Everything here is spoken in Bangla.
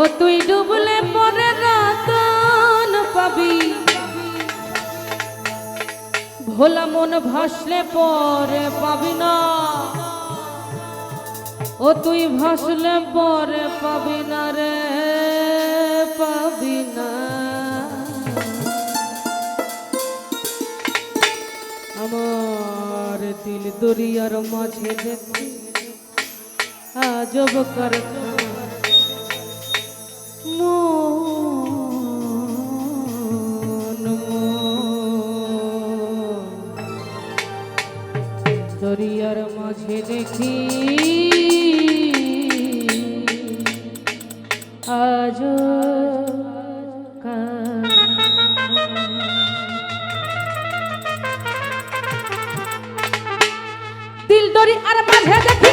ও তুই ডুবলে পরে রতন পাবি। ভোলা মন ভাসলে পরে পাবি না। ও তুই ভাসলে পরে পাবি না রে, পাবি না। আমার দিল দরিয়ার মাঝে আজব করখানা। দরিয়ার মাঝে দেখি আজ দিল দরি আর মাঝে দেখি